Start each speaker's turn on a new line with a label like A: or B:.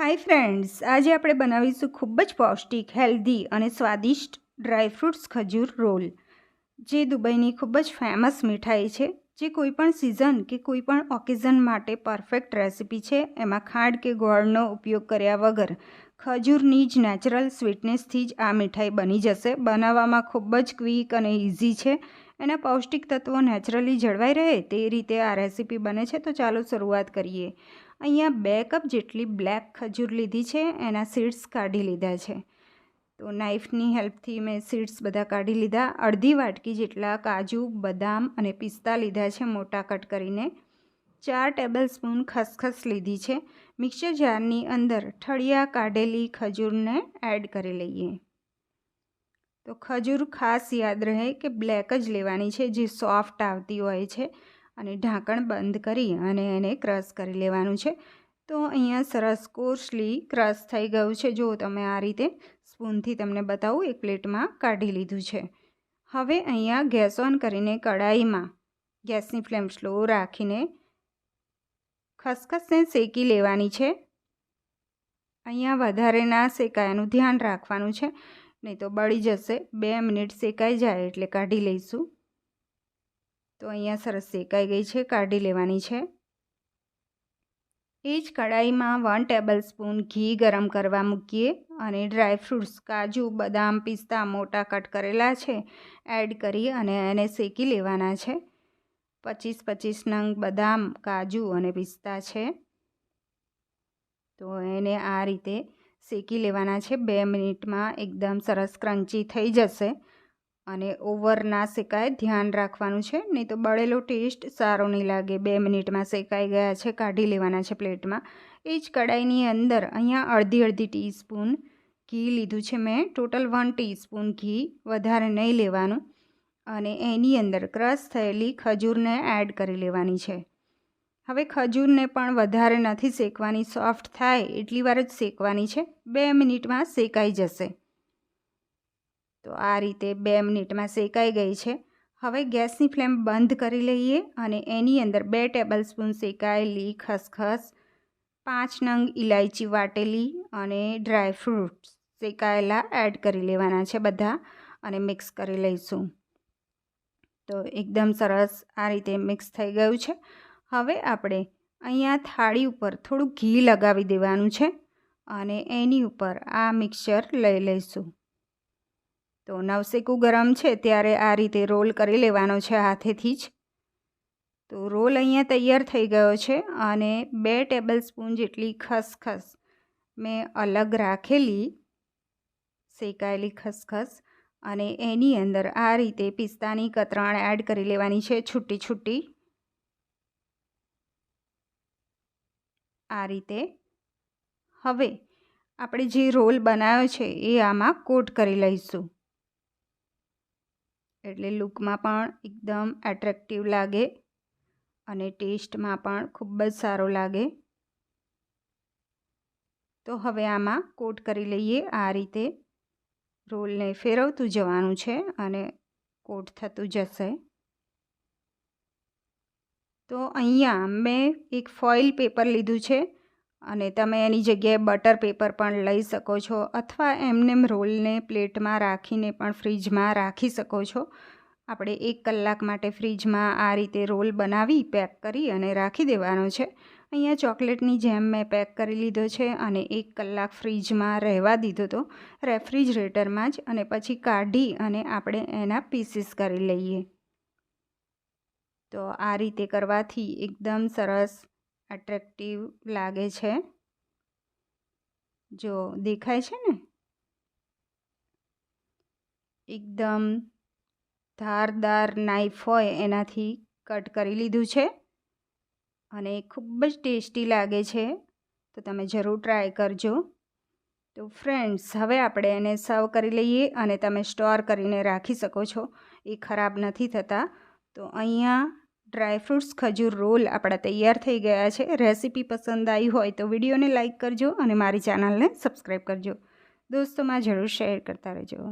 A: Hi friends આજે આપણે બનાવીશું ખૂબ જ પૌષ્ટિક હેલ્ધી અને સ્વાદિષ્ટ ડ્રાયફ્રૂટ્સ ખજૂર રોલ, જે દુબઈની ખૂબ જ ફેમસ મીઠાઈ છે, જે કોઈપણ સિઝન કે કોઈપણ ઓકેઝન માટે પરફેક્ટ રેસિપી છે. એમાં ખાંડ કે ગોળનો ઉપયોગ કર્યા વગર ખજૂરની જ નેચરલ સ્વીટનેસથી જ આ મીઠાઈ બની જશે. બનાવવામાં ખૂબ જ ક્વિક અને ઇઝી છે. એના પૌષ્ટિક તત્વો નેચરલી જળવાઈ રહે તે રીતે આ રેસીપી બને છે, તો ચાલો શરૂઆત કરીએ. અહીંયા બે કપ જેટલી બ્લેક ખજૂર લીધી છે, એના સીડ્સ કાઢી લીધા છે. તો નાઈફની હેલ્પથી મેં સીડ્સ બધા કાઢી લીધા. અડધી વાટકી જેટલા કાજુ, બદામ અને પિસ્તા લીધા છે મોટા કટ કરીને. ચાર ટેબલ સ્પૂન ખસખસ લીધી છે. મિક્સર જારની અંદર ઠળિયા કાઢેલી ખજૂરને એડ કરી લઈએ. તો ખજૂર ખાસ યાદ રહે કે બ્લેક જ લેવાની છે, જે સોફ્ટ આવતી હોય છે. અને ઢાંકણ બંધ કરી અને એને ક્રશ કરી લેવાનું છે. તો અહીંયા સરસ કોર્સલી ક્રશ થઈ ગયું છે. જો તમે આ રીતે સ્પૂનથી તમને બતાવું, એક પ્લેટમાં કાઢી લીધું છે. હવે અહીંયા ગેસ ઓન કરીને કડાઈમાં ગેસની ફ્લેમ સ્લો રાખીને ખસખસને શેકી લેવાની છે. અહીંયા વધારે ના શેકાયાનું ધ્યાન રાખવાનું છે. નહીં તો બળી જશે. બે મિનિટ શેકાઈ જાય એટલે કાઢી લઈશું. તો અહીંયા સરસ શેકાઈ ગઈ છે, કાઢી લેવાની છે. એ જ કઢાઈમાં વન ટેબલ સ્પૂન ઘી ગરમ કરવા મૂકીએ અને ડ્રાયફ્રૂટ્સ કાજુ, બદામ, પિસ્તા, મોટા કટ કરેલા છે એડ કરી અને એને શેકી લેવાના છે. પચીસ પચીસ નંગ બદામ, કાજુ અને પિસ્તા છે. તો એને આ રીતે શેકી લેવાના છે. બે મિનિટમાં એકદમ સરસ ક્રન્ચી થઈ જશે અને ઓવર ના શેકાય. ધ્યાન રાખવાનું છે. નહીં તો બળેલો ટેસ્ટ સારો નહીં લાગે. બે મિનિટમાં શેકાઈ ગયા છે. કાઢી લેવાના છે પ્લેટમાં. એ જ કડાઈની અંદર અહીંયા અડધી અડધી ટીસ્પૂન ઘી લીધું છે મેં. ટોટલ વન ટીસ્પૂન ઘી. વધારે નહીં લેવાનું. અને એની અંદર ક્રશ થયેલી ખજૂરને એડ કરી લેવાની છે. હવે ખજૂરને પણ વધારે નથી શેકવાની સોફ્ટ થાય એટલી વાર જ શેકવાની છે. બે મિનિટમાં શેકાઈ જશે. તો આ રીતે બે મિનિટમાં શેકાઈ ગઈ છે. હવે ગેસની ફ્લેમ બંધ કરી લઈએ અને એની અંદર બે ટેબલ સ્પૂન શેકાયેલી ખસખસ, પાંચ નંગ ઇલાયચી વાટેલી અને ડ્રાય ફ્રૂટ્સ શેકાયેલા એડ કરી લેવાના છે બધા અને મિક્સ કરી લઈશું. તો એકદમ સરસ આ રીતે મિક્સ થઈ ગયું છે. હવે આપણે અહીંયા થાળી ઉપર થોડું ઘી લગાવી દેવાનું છે અને એની ઉપર આ મિક્સર લઈ લઈશું. તો નવસેકું ગરમ છે ત્યારે આ રીતે રોલ કરી લેવાનો છે હાથેથી જ. તો રોલ અહીંયા તૈયાર થઈ ગયો છે અને બે ટેબલ સ્પૂન જેટલી ખસખસ મેં અલગ રાખેલી, શેકાયેલી ખસખસ અને એની અંદર આ રીતે પિસ્તાની કતરાણ એડ કરી લેવાની છે છૂટી છૂટી. આ રીતે. હવે આપણે જે રોલ બનાવ્યો છે એ આમાં કોટ કરી લઈશું. એટલે લુકમાં પણ એકદમ એટ્રેક્ટિવ લાગે અને ટેસ્ટમાં પણ ખૂબ જ સારો લાગે. તો હવે આમાં કોટ કરી લઈએ આ રીતે. રોલને ફેરવતું જવાનું છે અને કોટ થતું જશે. તો અહીંયા મેં એક ફોઇલ પેપર લીધું છે અને તમે એની જગ્યાએ બટર પેપર પણ લઈ શકો છો અથવા એમનેમ રોલને પ્લેટમાં રાખીને પણ ફ્રીજમાં રાખી શકો છો. આપણે એક કલાક માટે ફ્રીજમાં આ રીતે રોલ બનાવી પેક કરી અને રાખી દેવાનો છે. અહીંયા ચોકલેટની જેમ મેં પેક કરી લીધો છે અને એક કલાક ફ્રીજમાં રહેવા દીધો હતો રેફ્રિજરેટરમાં જ અને પછી કાઢી અને આપણે એના પીસીસ કરી લઈએ. તો આ રીતે કરવાથી એકદમ સરસ એટ્રેક્ટિવ લાગે છે. જો દેખાય છે ને? એકદમ ધારદાર નાઈફ હોય એનાથી કટ કરી લીધું છે અને ખૂબ જ ટેસ્ટી લાગે છે. તો તમે જરૂર ટ્રાય કરજો. તો ફ્રેન્ડ્સ હવે આપણે એને સર્વ કરી લઈએ અને તમે સ્ટોર કરીને રાખી શકો છો. એ ખરાબ નથી થતા. તો અહીંયા ડ્રાયફ્રૂટ્સ ખજૂર રોલ આપણા તૈયાર થઈ ગયા છે. રેસીપી પસંદ આવી હોય તો વિડીયોને લાઇક કરજો અને મારી ચેનલને સબસ્ક્રાઈબ કરજો. દોસ્તોમાં જરૂર શેર કરતા રહેજો.